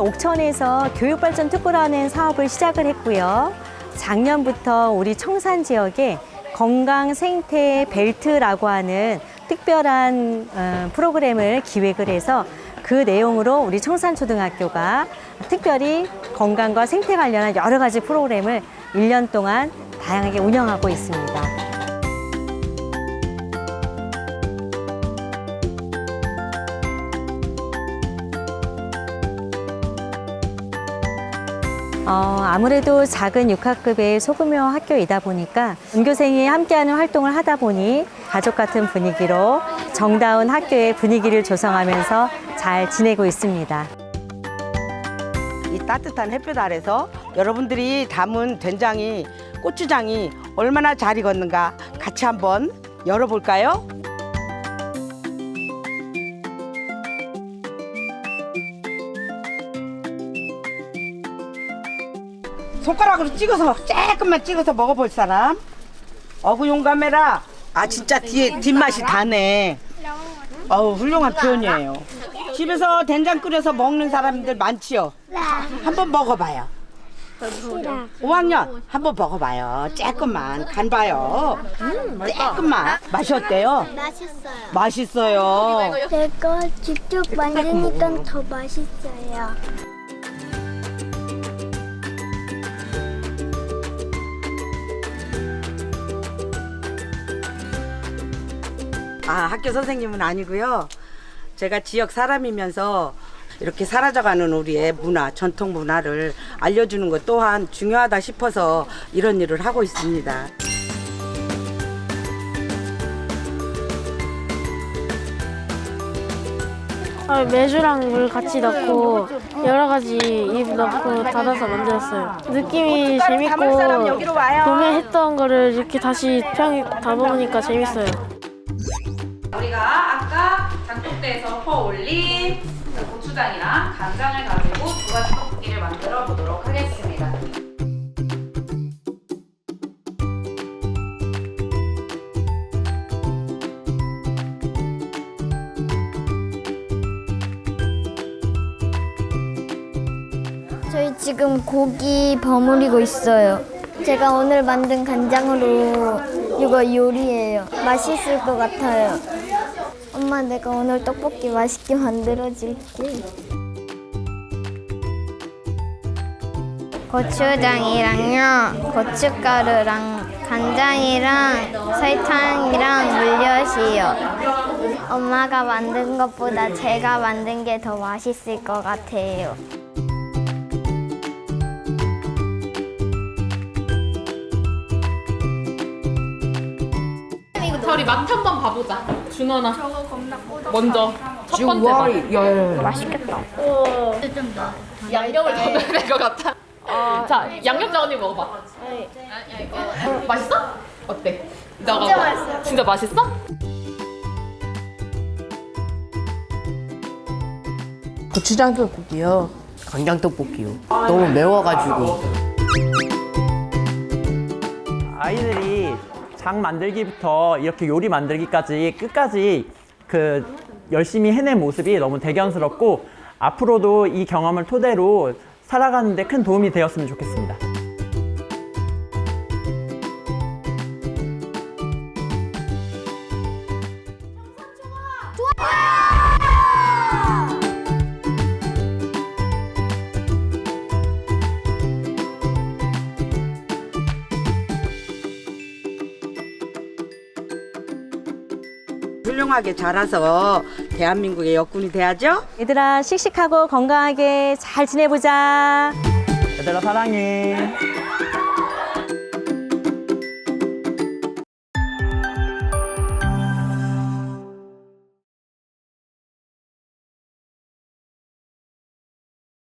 옥천에서 교육발전 특구라는 사업을 시작을 했고요. 작년부터 우리 청산 지역에 건강 생태 벨트라고 하는 특별한 어, 프로그램을 기획을 해서 그 내용으로 우리 청산초등학교가 특별히 건강과 생태 관련한 여러 가지 프로그램을 일년 동안 다양하게 운영하고 있습니다. 어, 아무래도 작은 육학급의 소규모 학교이다 보니까 전교생이 함께하는 활동을 하다 보니 가족 같은 분위기로 정다운 학교의 분위기를 조성하면서 잘 지내고 있습니다. 이 따뜻한 햇볕 아래서 여러분들이 담은 된장이 고추장이 얼마나 잘 익었는가 같이 한번 열어볼까요? 손가락으로 찍어서 조금만 찍어서 먹어볼 사람? 어구 용감해라. 아 진짜 뒤에 뒷맛이 다네. 어우 훌륭한 표현이에요. 집에서 된장 끓여서 먹는 사람들 많지요? 한번 먹어봐요. 5학년 한번 먹어봐요. 조금만 간 봐요. 조금만 맛이 어때요? 맛있어요. 맛있어요. 내가 직접 만드니까 더 맛있어요. 아 학교 선생님은 아니고요. 제가 지역 사람이면서 이렇게 사라져가는 우리의 문화, 전통 문화를 알려주는 것 또한 중요하다 싶어서 이런 일을 하고 있습니다. 아, 매주랑 물 같이 넣고 여러 가지 잎 넣고 닫아서 만들었어요. 느낌이 재밌고 봄에 했던 거를 이렇게 다시 평이 담아보니까 재밌어요. 장독대에서 퍼 올린 그 고추장이랑 간장을 가지고 두 가지 떡볶이를 만들어 보도록 하겠습니다. 저희 지금 고기 버무리고 있어요. 제가 오늘 만든 간장으로 이거 요리해요. 맛있을 것 같아요. 엄마, 내가 오늘 떡볶이 맛있게 만들어줄게. 고추장이랑요, 고춧가루랑 간장이랑 설탕이랑 물엿이요. 엄마가 만든 것보다 제가 만든 게 더 맛있을 것 같아요. 저리 맛 한번 봐보자. 준원아. 먼저 첫 번째 맛. 맛있겠다. 양념을 더 넣어야 될것 같아. 자, 양념장 언니 먹어봐. 어, 맛있어? 어때? 진짜 맛있어. 진짜 맛있어? 고추장 떡볶이요. 간장 떡볶이요. 너무 매워가지고. 아이들이 장 만들기부터 이렇게 요리 만들기까지 끝까지 그 열심히 해낸 모습이 너무 대견스럽고 앞으로도 이 경험을 토대로 살아가는데 큰 도움이 되었으면 좋겠습니다. 훌륭하게 자라서 대한민국의 여군이 돼야죠? 얘들아 씩씩하고 건강하게 잘 지내보자. 얘들아 사랑해.